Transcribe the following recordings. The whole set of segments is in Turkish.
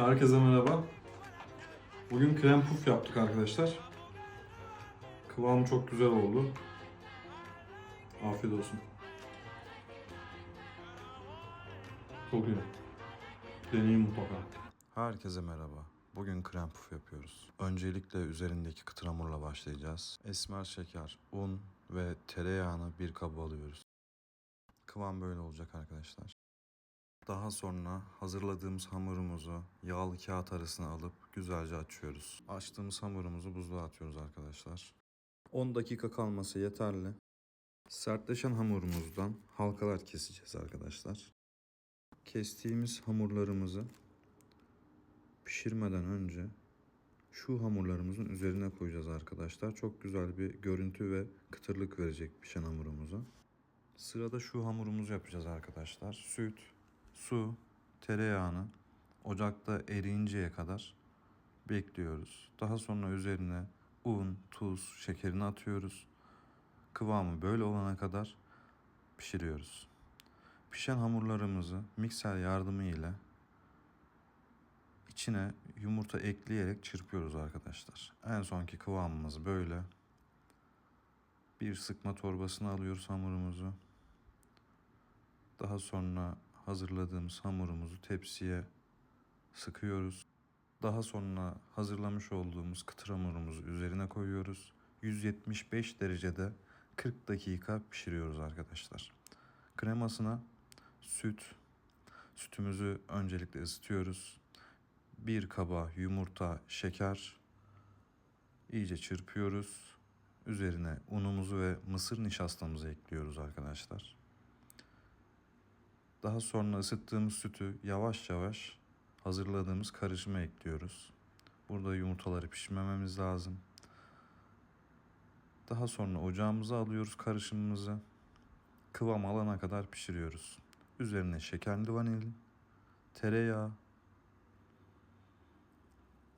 Herkese merhaba. Bugün krem puf yaptık arkadaşlar. Kıvamı çok güzel oldu. Afiyet olsun. Çok iyi. Deneyin mutlaka. Herkese merhaba. Bugün krem puf yapıyoruz. Öncelikle üzerindeki kıtır hamurla başlayacağız. Esmer şeker, un ve tereyağını bir kaba alıyoruz. Kıvam böyle olacak arkadaşlar. Daha sonra hazırladığımız hamurumuzu yağlı kağıt arasına alıp güzelce açıyoruz. Açtığımız hamurumuzu buzluğa atıyoruz arkadaşlar. 10 dakika kalması yeterli. Sertleşen hamurumuzdan halkalar keseceğiz arkadaşlar. Kestiğimiz hamurlarımızı pişirmeden önce şu hamurlarımızın üzerine koyacağız arkadaşlar. Çok güzel bir görüntü ve kıtırlık verecek pişen hamurumuza. Sırada şu hamurumuzu yapacağız arkadaşlar. Süt, su, tereyağını ocakta eriyinceye kadar bekliyoruz. Daha sonra üzerine un, tuz, şekerini atıyoruz. Kıvamı böyle olana kadar pişiriyoruz. Pişen hamurlarımızı mikser yardımı ile içine yumurta ekleyerek çırpıyoruz arkadaşlar. En sonki kıvamımız böyle. Bir sıkma torbasına alıyoruz hamurumuzu. Daha sonra hazırladığımız hamurumuzu tepsiye sıkıyoruz. Daha sonra hazırlamış olduğumuz kıtır hamurumuzu üzerine koyuyoruz. 175 derecede 40 dakika pişiriyoruz arkadaşlar. Kremasına süt, sütümüzü öncelikle ısıtıyoruz. Bir kaba yumurta, şeker iyice çırpıyoruz. Üzerine unumuzu ve mısır nişastamızı ekliyoruz arkadaşlar. Daha sonra ısıttığımız sütü yavaş yavaş hazırladığımız karışıma ekliyoruz. Burada yumurtaları pişirmememiz lazım. Daha sonra ocağımıza alıyoruz karışımımızı. Kıvam alana kadar pişiriyoruz. Üzerine şekerli vanilin, tereyağı,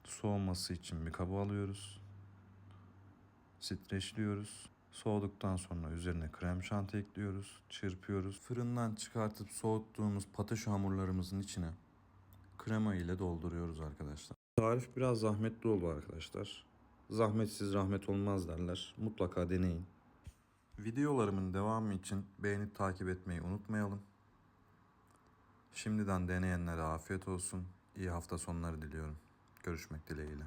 soğuması için bir kaba alıyoruz. Streçliyoruz. Soğuduktan sonra üzerine krem şanti ekliyoruz. Çırpıyoruz. Fırından çıkartıp soğuttuğumuz patates hamurlarımızın içine krema ile dolduruyoruz arkadaşlar. Tarif biraz zahmetli oldu arkadaşlar. Zahmetsiz rahmet olmaz derler. Mutlaka deneyin. Videolarımın devamı için beğenip takip etmeyi unutmayalım. Şimdiden deneyenlere afiyet olsun. İyi hafta sonları diliyorum. Görüşmek dileğiyle.